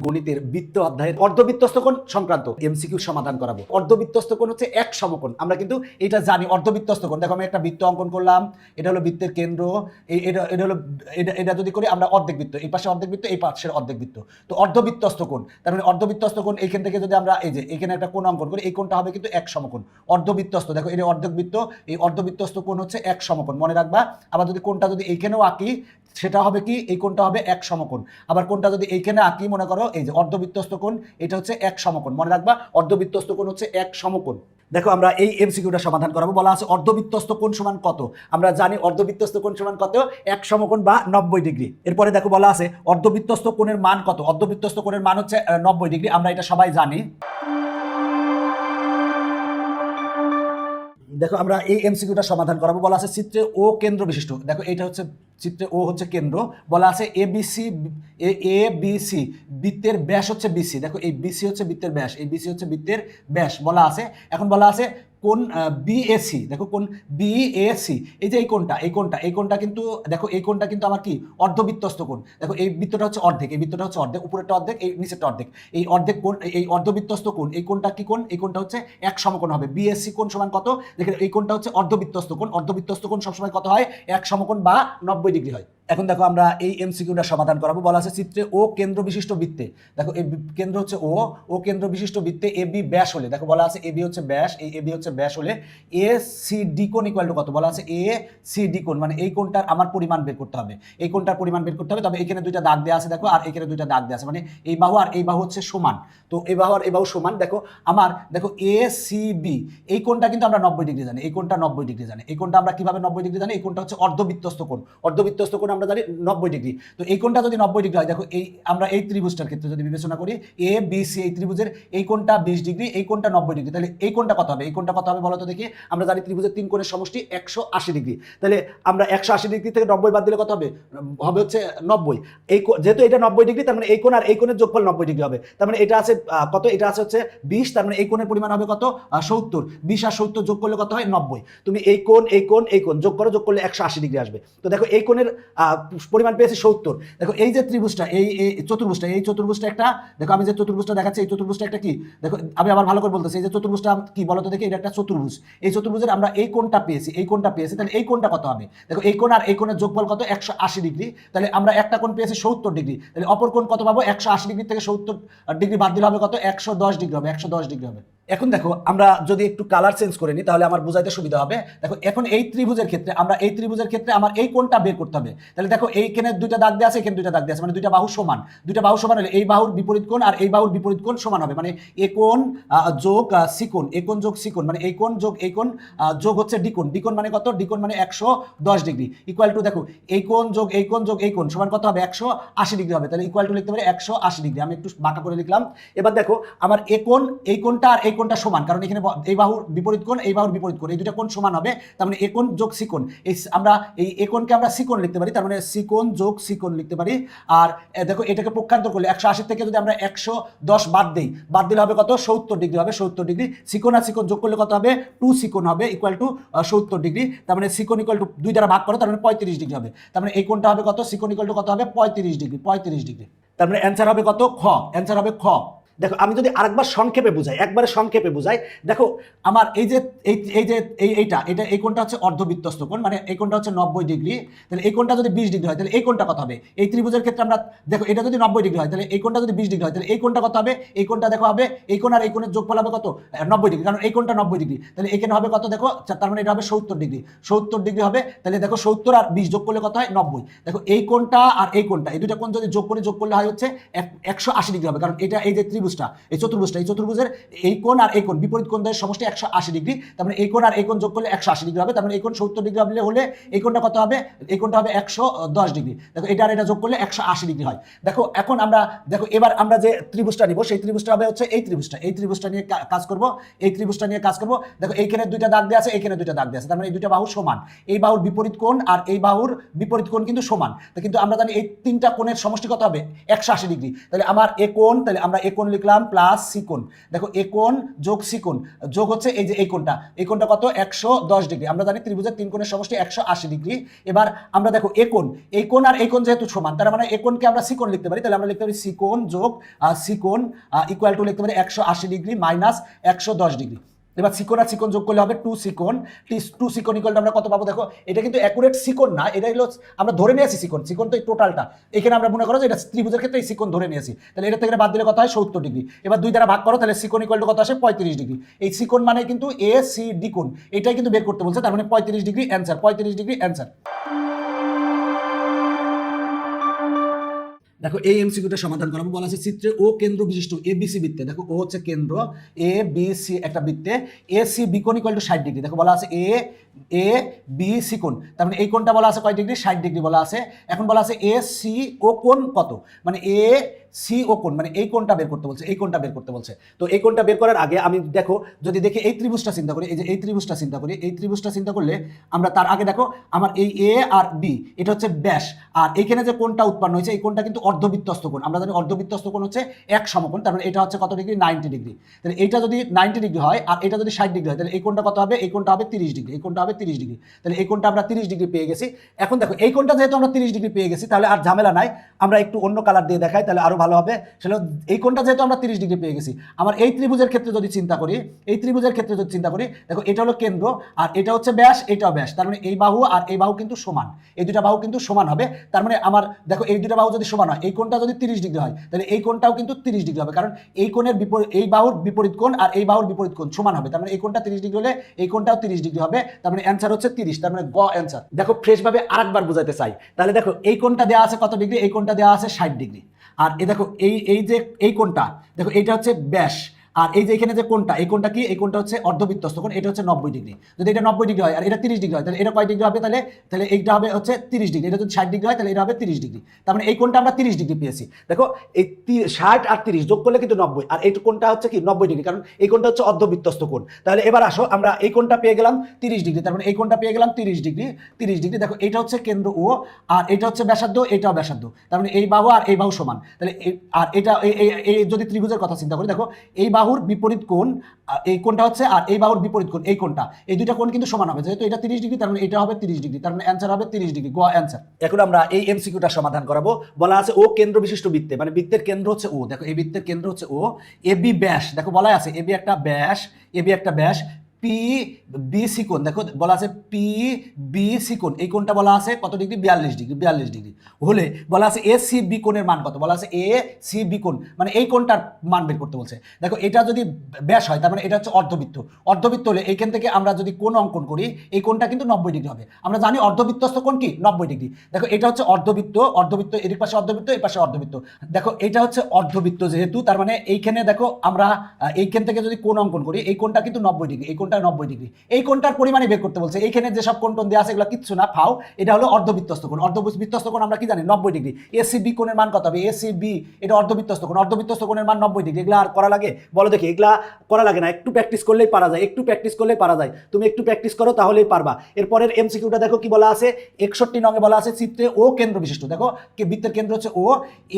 গণিতের বৃত্ত অধ্যায়ের অর্ধবৃত্তস্থ কোণ সংক্রান্ত এমসিকিউ সমাধান করাবো। অর্ধবৃত্তস্থ কোণ হচ্ছে এক সমকোণ। আমরা কিন্তু এটা জানি অর্ধবৃত্তস্থ কোণ। দেখো আমি একটা বৃত্ত অঙ্কন করলাম, এটা হলো বৃত্তের কেন্দ্র এই- এটা এটা হলো, এটা এটা যদি করি আমরা অর্ধেক বৃত্ত, এই পাশে অর্ধেক বৃত্ত, এই পাশের অর্ধেক বৃত্ত। তো অর্ধবৃত্তস্থ কোণ, তার মানে অর্ধবৃত্তস্থ কোণ, এইখান থেকে যদি আমরা এই যে, এখানে একটা কোণ অঙ্কন করি, এই কোণটা হবে কিন্তু এক সমকোণ। অর্ধবৃত্তস্থ দেখো এটা অর্ধেক বৃত্ত, এই অর্ধবৃত্তস্থ কোণ হচ্ছে এক সমকোণ, মনে রাখবা। আবার যদি কোণটা যদি এইখানেও আঁকি, সেটা হবে কি? এই কোণটা হবে এক সমকোণ। আবার কোণটা যদি এইখানে আঁকি, মনে করো এই যে অর্ধবৃত্তস্থ কোণ, এটা হচ্ছে এক সমকোণ। মনে রাখবা অর্ধবৃত্তস্থ কোণ হচ্ছে এক সমকোণ। দেখো, আমরা এই এমসিকিউটা সমাধান করাবো। বলা আছে অর্ধবৃত্তস্থ কোণ সমান কত? আমরা জানি অর্ধবৃত্তস্থ কোণ সমান কত? এক সমকোণ বা নব্বই ডিগ্রি। এরপরে দেখো, বলা আছে অর্ধবিত্তস্ত কোণের মান কত? অর্ধবৃত্তস্থ কোণের মান হচ্ছে নব্বই ডিগ্রি। আমরা এটা সবাই জানি। দেখো আমরা এই এমসিকিউটা সমাধান করাবো, বলা আছে চিত্রে ও কেন্দ্র বিশিষ্ট। দেখো এটা হচ্ছে চিত্রে ও হচ্ছে কেন্দ্র, বলা আছে এ বিসি এ বিসি বৃত্তের ব্যাস হচ্ছে বিসি দেখো এই বিসি হচ্ছে বৃত্তের ব্যাস, এই বিসি হচ্ছে বৃত্তের ব্যাস, বলা আছে। এখন বলা আছে কোন বিএসি দেখো কোন বিএসি এই যে এই কোনটা এই কোনটা এই কোনটা কিন্তু, দেখো এই কোনটা কিন্তু আমার কি? অর্ধবৃত্তস্থ কোণ। দেখো এই বৃত্তটা হচ্ছে অর্ধেক, এই বৃত্তটা হচ্ছে অর্ধেক, উপরেরটা অর্ধেক, এই নিচেরটা অর্ধেক। এই অর্ধেক কোণ, এই অর্ধবৃত্তস্থ কোণ, এই কোনটা কি কোণ? এই কোনটা হচ্ছে এক সমকোণ হবে। বিএসসি কোণ সমান কত? দেখেন এই কোনটা হচ্ছে অর্ধবৃত্তস্থ কোণ। অর্ধবৃত্তস্থ কোণ সবসময় কত হয়? এক সমকোণ বা নব্বই ডিগ্রি হয়। এখন দেখো আমরা এই এমসিকিউটা সমাধান করাবো। বলা আছে চিত্রে ও কেন্দ্র বিশিষ্ট বৃত্তে। দেখো বি- কেন্দ্র হচ্ছে ও ও কেন্দ্র বিশিষ্ট বৃত্তে এ বি ব্যাস হলে। দেখো বলা আছে এ বি হচ্ছে ব্যাস, এই এ বি হচ্ছে ব্যাস হলে এ সি ডি কোণ ইকুয়াল টু কত? বলা আছে এ সি ডি কোণ। মানে এই কোণটার আমার পরিমাণ বের করতে হবে। এই কোনটার পরিমাণ বের করতে হবে। তবে এখানে দুইটা দাগ দেওয়া আছে দেখো, আর এখানে দুইটা দাগ দেওয়া আছে। মানে এই বাহু আর এই বাহু হচ্ছে সমান। তো এই বাহু আর এই বাহু সমান। দেখো আমার, দেখো এ সি বি এই কোনটা কিন্তু আমরা নব্বই ডিগ্রি জানি। এই কোনটা নব্বই ডিগ্রি জানি। এই কোণটা আমরা কীভাবে নব্বই ডিগ্রি জানি? এই কোনটা হচ্ছে অর্ধবৃত্তস্থ কোণ। অর্ধবৃত্তস্থ কোণ আমরা জানি নব্বই ডিগ্রি। তো এই কোণটা যদি নব্বই ডিগ্রি হয়, দেখো এই আমরা এই ত্রিভুজটার ক্ষেত্রে যদি বিবেচনা করি এ বি সি এই ত্রিভুজের এই কোণটা বিশ ডিগ্রি, এই কোণটা নব্বই ডিগ্রি। তাহলে এই কোণটা কত হবে? এই কোণটা কত হবে বলো তো দেখি? আমরা জানি ত্রিভুজের তিন কোণের সমষ্টি একশো আশি ডিগ্রি। তাহলে আমরা একশো আশি ডিগ্রি থেকে নব্বই বাদ দিলে কত হবে? হবে হচ্ছে নব্বই। এই যেহেতু এটা নব্বই ডিগ্রি, তার মানে এই কোণ আর এই কোণের যোগফল নব্বই ডিগ্রি হবে। তার মানে এটা আছে কত? এটা আছে হচ্ছে বিশ, তার মানে এই কোণের পরিমাণ হবে কত? সত্তর। বিশ আর সত্তর যোগ করলে কত হয়? নব্বই। তুমি এই কোণ এই কোণ এই কোণ যোগ করো, যোগ করলে একশো আশি ডিগ্রি আসবে। তো দেখো এই কোণের পরিমাণ পেয়েছি সত্তর। দেখো, এই যে ত্রিভুজটা, এই এই চতুর্ভুজটা এই চতুর্ভুজটা একটা, দেখো, আমি যে চতুর্ভুজটা দেখাচ্ছি, এই চতুর্ভুজটা একটা কি? দেখো, আমি আবার ভালো করে বলতেছি, এই যে চতুর্ভুজটা কি বলতো দেখি, এটা একটা চতুর্ভুজ। এই চতুর্ভুজের আমরা এই কোণটা পেয়েছি, এই কোণটা পেয়েছি, তাহলে এই কোণটা কত হবে? দেখো, এই কোণ আর এই কোণের যোগফল কত? একশো আশি ডিগ্রি। তাহলে আমরা একটা কোণ পেয়েছি সত্তর ডিগ্রি। তাহলে অপর কোণ কত পাবো? একশো আশি ডিগ্রি থেকে সত্তর ডিগ্রি বাদ দিলে হবে কত? একশো দশ ডিগ্রি হবে, একশো দশ ডিগ্রি হবে। এখন দেখো আমরা যদি একটু কালার চেঞ্জ করে নিই তাহলে আমার বোঝাইতে সুবিধা হবে। দেখো এখন এই ত্রিভুজের ক্ষেত্রে আমরা এই ত্রিভুজের ক্ষেত্রে আমার এই কোণটা বের করতে হবে। তাহলে দেখো এইখানে দুইটা দাগ দেওয়া আছে এখানে দুইটা দাগ দেওয়া আছে মানে দুইটা বাহু সমান। দুইটা বাহু সমান হলে এই বাহুর বিপরীত কোণ আর এই বাহুর বিপরীত কোণ সমান হবে। মানে এ কোণ যোগ আহ, সি এ কোণ যোগ সি কোণ মানে এই কোণ যোগ এই কোণ যোগ হচ্ছে ডিকোণ ডিকোণ মানে কত? ডিকোণ মানে একশো দশ ডিগ্রি। ইকুয়াল টু দেখো এই কোণ যোগ এই কোণ যোগ এই কোণ সমান কত হবে? একশো আশি ডিগ্রি হবে। তাহলে ইকুয়াল টু লিখতে পারি একশো আশি ডিগ্রি। আমি একটু বাঁকা করে লিখলাম। এবার দেখো আমার এ কোণ এই কোণটা আর এই কোণটা সমান? কারণ এখানে এই বাহুর বিপরীত কোণ, এই বাহুর বিপরীত কোণ। এই দুটো কোণ সমান হবে, তার মানে এ কোণ যোগ সি কোণ। এই আমরা এই এ কোণকে আমরা সি কোণ লিখতে পারি, তার মানে সি কোণ যোগ সি কোণ লিখতে পারি। আর দেখো, এটাকে পক্ষান্তর করলে একশো আশি থেকে যদি আমরা একশো দশ বাদ দিই, বাদ দিলে হবে কত? সত্তর ডিগ্রি হবে, সত্তর ডিগ্রি। সিকোন আর সিকোন যোগ করলে কত হবে? টু সিকোন হবে ইকুয়াল টু সত্তর ডিগ্রি। তার মানে সিকোন ইকুয়াল টু দুই দ্বারা ভাগ করো, তার মানে পঁয়ত্রিশ ডিগ্রি হবে। তার মানে এই কোণটা হবে কত? সিকোন ইকুয়াল টু কত হবে? পঁয়ত্রিশ ডিগ্রি পঁয়ত্রিশ ডিগ্রি। তার মানে অ্যান্সার হবে কত? খ। অ্যান্সার হবে খ। দেখো, আমি যদি আরেকবার সংক্ষেপে বুঝাই, একবারে সংক্ষেপে বুঝাই, দেখো, আমার এই যে এই যে, এই, এইটা, এটা, এই কোণটা হচ্ছে অর্ধবৃত্তস্থ কোণ মানে এই কোণটা হচ্ছে নব্বই ডিগ্রি, তাহলে এই কোণটা যদি বিশ ডিগ্রি হয়, তাহলে এই কোণটা কত হবে? এই ত্রিভুজের ক্ষেত্রে আমরা, দেখো, এটা যদি নব্বই ডিগ্রি হয়, তাহলে এই কোণটা যদি বিশ ডিগ্রি হয়, তাহলে এই কোণটা কত হবে? এই কোণটা, দেখো, হবে, এই কোণ আর এই কোণের যোগফল হবে কত? নব্বই ডিগ্রি, কারণ এই কোণটা নব্বই ডিগ্রি, তাহলে এখানে হবে কত, দেখো তার মানে এটা হবে সত্তর ডিগ্রি সত্তর ডিগ্রি হবে, তাহলে দেখো, সত্তর আর বিশ যোগ করলে কত হয়? নব্বই, দেখো, এই কোণটা আর এই কোণটা, এই দুটা কোণ যদি যোগ করে, যোগ করলে হয় হচ্ছে একশো আশি ডিগ্রি হবে, কারণ এটা এই যে ত্রিভুজটা এই চতুর্ভুজটা, এই চতুর্ভুজের এই কোণ আর এই কোণ, বিপরীত কোণদের সমষ্টি একশো আশি ডিগ্রি তার মানে এই কোণ আর এই কোণ যোগ করলে একশো আশি ডিগ্রি হবে তার মানে এই কোণ সত্তর ডিগ্রি হলে হলে এই কোণটা কত হবে? এই কোণটা হবে একশো দশ ডিগ্রি। দেখো, এটা আর এটা যোগ করলে একশো আশি ডিগ্রি হয়। দেখো, এখন আমরা, দেখো, এবার আমরা যে ত্রিভুজটা নিব, সেই ত্রিভুজটা হবে হচ্ছে এই ত্রিভুজটা। এই ত্রিভুজটা নিয়ে কাজ করব, এই ত্রিভুজটা নিয়ে কাজ করব। দেখো, এইখানে দুইটা দাগ দেওয়া আছে, এইখানে দুইটা দাগ দেওয়া আছে, তার মানে এই দুইটা বাহু সমান। এই বাহুর বিপরীত কোণ আর এই বাহুর বিপরীত কোণ কিন্তু সমান। কিন্তু আমরা জানি এই তিনটা কোণের সমষ্টি কত হবে? একশো আশি ডিগ্রি। তাহলে আমার এ কোণ, তাহলে আমরা এ কোণ লিখলাম প্লাস সিকোন। দেখো একোন যোগ সিকোন। যোগ হচ্ছে এই যে এই কোনটা এই কোণটা কত? একশো দশ ডিগ্রি। আমরা জানি ত্রিভুজের তিন কোণের সমষ্টি একশো আশি ডিগ্রি। এবার আমরা দেখো একোন এই আর এই যেহেতু সমান, তার মানে একোনকে আমরা সিকোন লিখতে পারি। তাহলে আমরা লিখতে পারি সিকোন যোগ সিকোন ইকুয়াল টু লিখতে পারি একশো আশি ডিগ্রি মাইনাস একশো দশ ডিগ্রি। এবার সিকোন আর সিকোন যোগ করলে হবে টু সিকোন। টু সিকোন ইকুয়াল আমরা কত পাবো? দেখো, এটা কিন্তু অ্যাকুরেট সিকোন না, এটা হলো আমরা ধরে নিয়েছি সিকোন সিকোন তো এই টোটালটা এখানে আমরা মনে করো যে এটা ত্রিভুজের ক্ষেত্রে এই সিকোন ধরে নিয়েছি তাহলে এটা থেকে বাদ দিলে কত হয়? সত্তর ডিগ্রি। এবার দুই দ্বারা ভাগ করো, তাহলে সিকোন ইকুয়াল টু কত আসে? পঁয়ত্রিশ ডিগ্রি। এই সিকোন মানে কিন্তু এ সি ডি কোণ। এটাই কিন্তু বের করতে বলছে, তার মানে পঁয়ত্রিশ ডিগ্রি অ্যান্সার পঁয়ত্রিশ ডিগ্রি অ্যান্সার দেখো এই এমসিকিউটা সমাধান করাবো। বলা আছে চিত্রে ও কেন্দ্র বিশিষ্ট এ বিসি বৃত্তে। দেখো ও হচ্ছে কেন্দ্র এ বি সি একটা বৃত্তে। এ সি বি কোণ ইকুয়াল টু ষাট ডিগ্রি। দেখো বলা আছে এ এ বি সি কোণ। তার মানে এই কোণটা বলা আছে কয় ডিগ্রি? ষাট ডিগ্রি বলা আছে। এখন বলা আছে এ সি ও কোণ কত? মানে এ সি ও কোণ। মানে এই কোণটা বের করতে বলছে, এই কোণটা বের করতে বলছে। তো এই কোণটা বের করার আগে আমি দেখো, যদি দেখি এই ত্রিভুজটা চিন্তা করি, এই যে এই ত্রিভুজটা চিন্তা করি, এই ত্রিভুজটা চিন্তা করলে আমরা তার আগে দেখো, আমার এই এ আর বি এটা হচ্ছে ব্যাস। আর এইখানে যে কোণটা উৎপন্ন হয়েছে, এই কোণটা কিন্তু অর্ধবৃত্তস্ত কোণ। আমরা জানি অর্ধবৃত্তস্ত কোণ হচ্ছে এক সমকোণ, তার মানে এটা হচ্ছে কত ডিগ্রি? Ninety degree. তাহলে এটা যদি নাইনটি ডিগ্রি হয় আর এটা যদি ষাট ডিগ্রি হয়, তাহলে এই কোণটা কত হবে? এই কোণটা হবে তিরিশ ডিগ্রি, এই কোণটা হবে তিরিশ ডিগ্রি। তাহলে এই কোণটা আমরা তিরিশ ডিগ্রি পেয়ে গেছি। এখন দেখো, এই কোণটা যেহেতু আমরা তিরিশ ডিগ্রি পেয়ে গেছি, তাহলে আর ঝামেলা নাই। আমরা একটু অন্য কালার দিয়ে দেখাই, তাহলে আরও ভালো হবে। সেটা এই কোণটা যেহেতু আমরা তিরিশ ডিগ্রি পেয়ে গেছি, আমার এই ত্রিভুজের ক্ষেত্রে যদি চিন্তা করি, এই ত্রিভুজের ক্ষেত্রে যদি চিন্তা করি, দেখো, এটা হলো কেন্দ্র আর এটা হচ্ছে ব্যাস, এটাও ব্যাস। তার মানে এই বাহু আর এই বাহু কিন্তু সমান। এই দুটা বাহু কিন্তু সমান হবে। তার মানে আমার, দেখো, এই দুটা বাহু যদি সমান হয় এই কোণটা যদি তিরিশ ডিগ্রি হয়, তাহলে এই কোণটাও কিন্তু তিরিশ ডিগ্রি হবে। কারণ এই কোণের বিপরীত, এই বাহুর বিপরীত কোণ আর এই বাহুর বিপরীত কোণ সমান হবে। তার মানে এই কোণটা তিরিশ ডিগ্রি হলে এই কোণটাও তিরিশ ডিগ্রি হবে। তার মানে অ্যান্সার হচ্ছে তিরিশ, তার মানে গ অ্যান্সার দেখো ফ্রেশভাবে আরেকবার বোঝাতে চাই। তাহলে দেখো, এই কোণটা দেওয়া আছে কত ডিগ্রি? এই কোণটা দেওয়া আছে ষাট ডিগ্রি। আর এ দেখো, এই এই যে, এই কোণটা, দেখো এইটা হচ্ছে ব্যাস। আর এই যে এখানে যে কোণটা, এই কোণটা কি? এই কোণটা হচ্ছে অর্ধবৃত্তস্ত কোণ, এটা হচ্ছে নব্বই ডিগ্রি। যদি এটা নব্বই ডিগ্রি হয়, আর এটা তিরিশ ডিগ্রি হয়, তাহলে এটা কয় ডিগ্রি হবে? তাহলে তাহলে এইটা হবে হচ্ছে তিরিশ ডিগ্রি, এটা যদি ষাট ডিগ্রি হয়, তাহলে এটা হবে তিরিশ ডিগ্রি। তার মানে এই কোণটা আমরা তিরিশ ডিগ্রি পেয়েছি। দেখো, এই ষাট আর তিরিশ যোগ করলে কিন্তু নব্বই, আর এই কোণটা হচ্ছে কি? নব্বই ডিগ্রি, কারণ এই কোণটা হচ্ছে অর্ধবৃত্তস্ত কোণ। তাহলে এবার আসো, আমরা এই কোনটা পেয়ে গেলাম তিরিশ ডিগ্রি, তার মানে এই কোনটা পেয়ে গেলাম তিরিশ ডিগ্রি তিরিশ ডিগ্রি। দেখো, এটা হচ্ছে কেন্দ্র ও, আর এটা হচ্ছে ব্যাসার্ধ, এটাও ব্যাসার্ধ। তার মানে এই বাহু আর এই বাহু সমান। তাহলে আর এটা এই যদি ত্রিভুজের কথা চিন্তা করি, দেখো, এই বাহুর বিপরীত কোণ এই কোনটা হচ্ছে আর, এই বাহুর বিপরীত কোণ, এই কোনটা এই দুইটা কোণ কিন্তু সমান হবে। যেহেতু এটা তিরিশ ডিগ্রি, তার মানে এটা হবে তিরিশ ডিগ্রি, তার মানে অ্যান্সার হবে তিরিশ ডিগ্রি, গোয়া অ্যান্সার এখন আমরা এই এমসিকিউটা সমাধান করাবো। বলা আছে ও কেন্দ্র বিশিষ্ট বৃত্তে মানে বৃত্তের কেন্দ্র হচ্ছে ও। দেখো, এই বৃত্তের কেন্দ্র হচ্ছে ও। এবি ব্যাস, দেখো বলা আছে এবি একটা ব্যাস এবি একটা ব্যাস পি বি সি দেখো, বলা আছে পি বি সি এই কোণটা বলা আছে কত ডিগ্রি? বিয়াল্লিশ ডিগ্রি বিয়াল্লিশ ডিগ্রি। হলে বলা আছে এ সি বি মান কত? বলা আছে এ সি বি মানে এই কোণটার মান বের করতে বলছে। দেখো, এটা যদি ব্যাস হয়, তার মানে এটা হচ্ছে অর্ধবৃত্ত। অর্ধবৃত্ত হলে এইখান থেকে আমরা যদি কোণ অঙ্কন করি, এই কোণটা কিন্তু নব্বই ডিগ্রি হবে। আমরা জানি অর্ধবৃত্তস্থ কোণ কি? নব্বই ডিগ্রি। দেখো, এটা হচ্ছে অর্ধবৃত্ত। অর্ধবৃত্ত এর পাশে অর্ধবৃত্ত, এই পাশে অর্ধবৃত্ত। দেখো, এটা হচ্ছে অর্ধবৃত্ত যেহেতু, তার মানে এইখানে দেখো আমরা এইখান থেকে যদি কোণ অঙ্কন করি, এই কোণটা কিন্তু নব্বই ডিগ্রি। এই কোণটা নব্বই ডিগ্রি। এই কোনটার পরিমাণে বের করতে বলছে। এইখানে যেসব কোণ টোন দেওয়া আছে, এগুলো কিচ্ছু না, ফাও। এটা হলো অর্ধবৃত্তস্থ কোণ। অর্ধবৃত্তস্থ কোণ আমরা কি জানি? নব্বই ডিগ্রি। এসি বি কোণের মান কত হবে? এসি বি এটা অর্ধবৃত্তস্থ কোণ। অর্ধবৃত্তস্থ কোণের মান নব্বই ডিগ্রি। এগুলা আর করা লাগে? বলো দেখি, এগুলা করা লাগে না? একটু প্র্যাকটিস করলেই পারা যায়। একটু প্র্যাকটিস করলেই পারা যায়। তুমি একটু প্র্যাকটিস করো, তাহলেই পারবা। এরপরের এমসিকিউটা দেখো কি বলা আছে? একষট্টি নঙে বলা আছে চিত্রে ও কেন্দ্র বিশিষ্ট দেখো বৃত্তের কেন্দ্র হচ্ছে ও?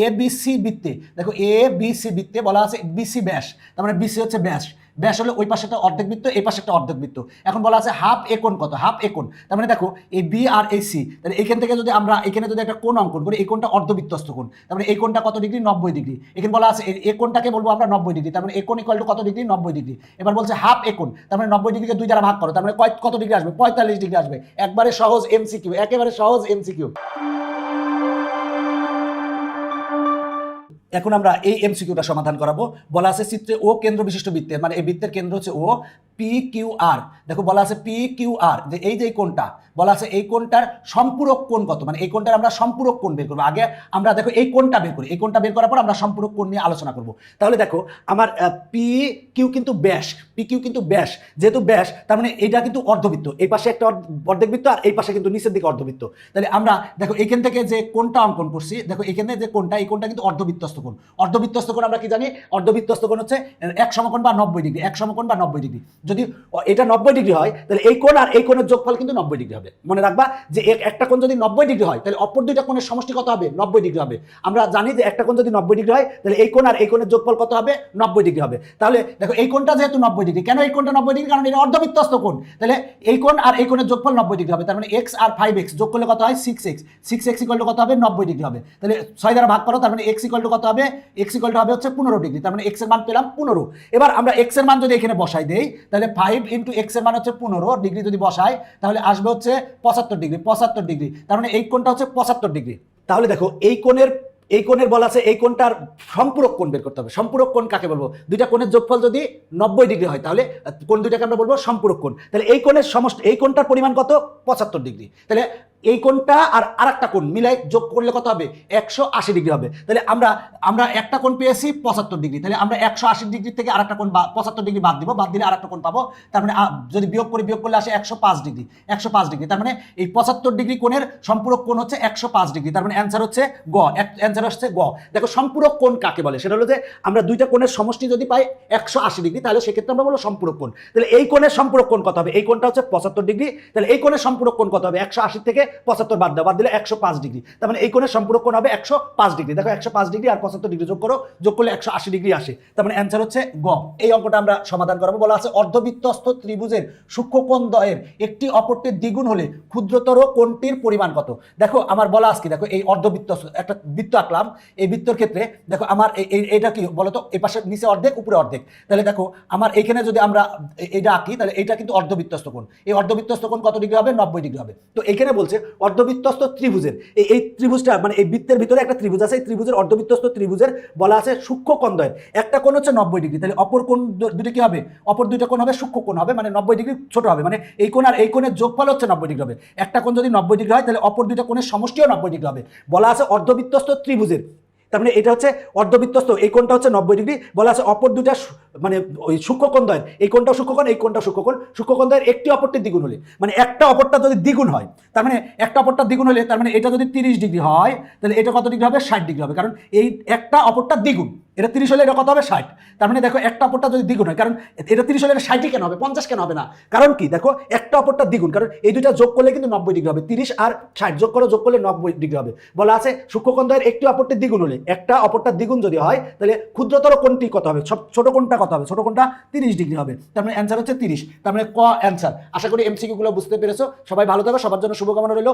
এ বি সি বৃত্তে। দেখো এ বি সি বৃত্তে বলা আছে বিসি ব্যাস। তার মানে বিসি হচ্ছে ব্যাস। ব্যাস হলে ওই পাশে একটা অর্ধেক বৃত্ত, এই পাশে একটা অর্ধেক বৃত্ত। এখন বলা আছে হাফ একন কত? হাফ একন তার মানে দেখো, এই বি আর এই সি তাহলে এখান থেকে যদি আমরা, এখানে যদি একটা কোণ অঙ্কন করি, এই কোণটা অর্ধবৃত্তস্থ কোণ। তার মানে এই কোণটা কত ডিগ্রি? নব্বই ডিগ্রি। এখানে বলা আছে, এই কোণটাকে বলব আমরা নব্বই ডিগ্রি। তার মানে একন ইকুয়াল টু কত ডিগ্রি? নব্বই ডিগ্রি। এবার বলছে হাফ একন তার মানে নব্বই ডিগ্রিকে দুই দ্বারা ভাগ করো। তার মানে কত ডিগ্রি আসবে? পঁয়তাল্লিশ ডিগ্রি আসবে। একবারে সহজ এমসিকিউ একেবারে সহজ এমসিকিউ এখন আমরা এই এমসিকিউটা সমাধান করাবো। বলা আছে চিত্রে ও কেন্দ্র বিশিষ্ট বৃত্তের মানে এই বৃত্তের কেন্দ্র হচ্ছে ও। পি কিউ আর দেখো বলা আছে পি কিউ আর যে এই যে কোণটা, বলা আছে এই কোনটার সম্পূরক কোণ কত? মানে এই কোনটার আমরা সম্পূরক কোণ বের করব। আগে আমরা দেখো এই কোনটা বের করি। এই কোনটা বের করার পর আমরা সম্পূরক কোণ নিয়ে আলোচনা করব। তাহলে দেখো আমার পি কিউ কিন্তু ব্যাস। পি কিউ কিন্তু ব্যাস। যেহেতু ব্যাস, তার মানে এটা কিন্তু অর্ধবৃত্ত। এই পাশে একটা অর্ধ- অর্ধেক বৃত্ত আর এই পাশে কিন্তু নিচের দিকে অর্ধবৃত্ত। তাহলে আমরা দেখো এখান থেকে যে কোনটা অঙ্কন করছি, দেখো এখানে যে কোনটা এই কোনটা কিন্তু অর্ধবৃত্তস্থ কোণ। অর্ধবৃত্তস্থ কোণ আমরা কি জানি? অর্ধবৃত্তস্থ কোণ হচ্ছে এক সমকোণ বা নব্বই ডিগ্রি। এক সমকোণ বা নব্বই ডিগ্রি। যদি এটা নব্বই ডিগ্রি হয়, তাহলে এই কোণ আর এই কোণের যোগফল কিন্তু নব্বই ডিগ্রি হবে। মনে রাখবা যে একটা কোণ যদি নব্বই ডিগ্রি হয়, তাহলে অপর দুইটা কোণের সমষ্টি কত হবে? নব্বই ডিগ্রি হবে। আমরা জানি যে একটা কোণ যদি নব্বই ডিগ্রি হয়, তাহলে এই কোণ আর এই কোণের যোগফল কত হবে? নব্বই ডিগ্রি হবে। তাহলে দেখো, এই কোণটা যেহেতু নব্বই ডিগ্রি, কেন এই কোণটা নব্বই ডিগ্রি? কারণ এটা অর্ধবৃত্তস্ত কোণ। তাহলে এই কোণ আর এই কোণের যোগফল নব্বই ডিগ্রি হবে। তার মানে এক্স আর ফাইভ এক্স যোগ করলে কত হয়? Six X six X equal to কত হবে? নব্বই ডিগ্রি হবে। তাহলে ছয় দ্বারা ভাগ করো, তার মানে এক্স ইকুয়াল টু কত হবে? এক্স ইকুয়াল টু হবে হচ্ছে পনেরো ডিগ্রি। তার মানে এক্সের মান পেলাম পনেরো। এবার আমরা এক্সের মান যদি এখানে বসাই দেই তাহলে ফাইভ ইন্টু এক্সের মান হচ্ছে পনেরো ডিগ্রি যদি বসায় তাহলে আসবে হচ্ছে পঁচাত্তর ডিগ্রি পঁচাত্তর ডিগ্রি তার মানে এই কোনটা হচ্ছে পঁচাত্তর ডিগ্রি তাহলে দেখো, এই কোণের এই কোণের বলা আছে, এই কোণটার সম্পূরক কোণ বের করতে হবে। সম্পূরক কোণ কাকে বলব? দুইটা কোণের যোগফল যদি নব্বই ডিগ্রি হয়, তাহলে কোন দুইটাকে আমরা বলব সম্পূরক কোণ। তাহলে এই কোণের সমস্ত, এই কোণটার পরিমাণ কত? পঁচাত্তর ডিগ্রি তাহলে এই কোণটা আর আরেকটা কোণ মিলাই যোগ করলে কত হবে? একশো আশি ডিগ্রি হবে। তাহলে আমরা আমরা একটা কোণ পেয়েছি পঁচাত্তর ডিগ্রি। তাহলে আমরা একশো আশি ডিগ্রি থেকে আরেকটা কোণ বা- পঁচাত্তর ডিগ্রি বাদ দিব, বাদ দিলে আরেকটা কোণ পাবো। তার মানে যদি বিয়োগ করে, বিয়োগ করলে আসে একশো পাঁচ ডিগ্রি, একশো পাঁচ ডিগ্রি। তার মানে এই পঁচাত্তর ডিগ্রি কোণের সম্পূরক কোণ হচ্ছে একশো পাঁচ ডিগ্রি। তার মানে অ্যান্সার হচ্ছে গ। অ্যান্সার হচ্ছে গ। দেখো, সম্পূরক কোণ কাকে বলে? সেটা হলো যে, আমরা দুইটা কোণের সমষ্টি যদি পাই একশো আশি ডিগ্রি, তাহলে সেক্ষেত্রে আমরা বলব সম্পূরক কোণ। তাহলে এই কোণের সম্পূরক কোণ কত হবে? এই কোণটা হচ্ছে পঁচাত্তর ডিগ্রি। তাহলে এই কোণের সম্পূরক কোণ কত হবে? একশো আশি থেকে পঁচাত্তর বাদ দাও। বাদ দিলে একশো পাঁচ ডিগ্রি। তার মানে এই কোণের সম্পূরক কোণ হবে একশো পাঁচ ডিগ্রি। দেখো একশো পাঁচ ডিগ্রি আর পঁচাত্তর ডিগ্রি যোগ করো, যোগ করলে একশো আশি ডিগ্রি আসে। তার মানে অ্যান্সার হচ্ছে গ। এই অঙ্কটা আমরা সমাধান করাবো। বলা আছে, অর্ধবৃত্তস্থ ত্রিভুজের সূক্ষ্মকোণ দ্বয়ের একটি অপরটির দ্বিগুণ হলে ক্ষুদ্রতর কোণটির পরিমাণ কত? দেখো, আমার বলা আজকে দেখো, এই অর্ধবৃত্ত একটা বৃত্ত আঁকলাম। এই বৃত্তর ক্ষেত্রে, দেখো, আমার এটা কি বলতো? এই পাশে নিচে অর্ধেক, উপরে অর্ধেক। তাহলে দেখো, আমার এইখানে যদি আমরা এটা আঁকি, তাহলে এটা কিন্তু অর্ধবৃত্তস্থ কোণ। এই অর্ধবৃত্তস্থ কোণ কত ডিগ্রি হবে? নব্বই ডিগ্রি হবে। তো এখানে বলছে অর্ধবৃত্তস্থ ত্রিভুজের। এই এই ত্রিভুজটা মানে এই বৃত্তের ভিতরে একটা ত্রিভুজ আছে, এই ত্রিভুজের অর্ধবৃত্তস্থ ত্রিভুজের বলা আছে সূক্ষ্ম কোণ দ্বয়ের একটা কোণ হচ্ছে নব্বই ডিগ্রি। তাহলে অপর কোণ দুটো কি হবে? অপর দুইটা কোণ হবে সূক্ষ্ম কোণ হবে মানে নব্বই ডিগ্রি ছোট হবে। মানে এই কোণ আর এই কোণের যোগফল হচ্ছে নব্বই ডিগ্রি হবে। একটা কোণ যদি নব্বই ডিগ্রি হয়, তাহলে অপর দুইটা কোণের সমষ্টিও নব্বই ডিগ্রি হবে। বলা আছে অর্ধবৃত্তস্থ ত্রিভুজের। তার মানে এটা হচ্ছে অর্ধবৃত্তস্থ এই কোণটা হচ্ছে নব্বই ডিগ্রি। বলা আছে অপর দুটা মানে ওই সূক্ষ্মকোণ দ্বয়ের এই কোণটা সূক্ষ্মকোণ এই কোণটা সূক্ষ্মকোণ দ্বয়ের একটি অপরটির দ্বিগুণ হলে। মানে একটা অপরটা যদি দ্বিগুণ হয়, তার মানে একটা অপরটা দ্বিগুণ হলে, তার মানে এটা যদি তিরিশ ডিগ্রি হয়, তাহলে এটা কত ডিগ্রি হবে? ষাট ডিগ্রি হবে। কারণ এই একটা অপরটা দ্বিগুণ, এটা তিরিশ হলে এটা কত হবে? ষাট। তার মানে দেখো একটা অপরটা যদি দ্বিগুণ হয়, কারণ এটা তিরিশ হলে ষাটই কেন হবে? পঞ্চাশ কেন হবে না? কারণ কি? দেখো একটা অপরটা দ্বিগুণ, কারণ এই দুইটা যোগ করলে কিন্তু নব্বই ডিগ্রি হবে। তিরিশ আর ষাট যোগ করো, যোগ করলে নব্বই ডিগ্রি হবে। বলা আছে সূক্ষ্মকোণ দ্বয়ের একটি অপরটির দ্বিগুণ হলে, একটা অপরটা দ্বিগুণ যদি হয়, তাহলে ক্ষুদ্রতর কোনটি কত হবে? সব ছোট কোণটা কত হবে? ছোট কোনটা? তিরিশ ডিগ্রি হবে। তার মানে অ্যান্সার হচ্ছে তিরিশ। তার মানে ক অ্যান্সার আশা করি এমসিকিউগুলো বুঝতে পেরেছ। সবাই ভালো থাকো, সবার জন্য শুভকামনা রইল।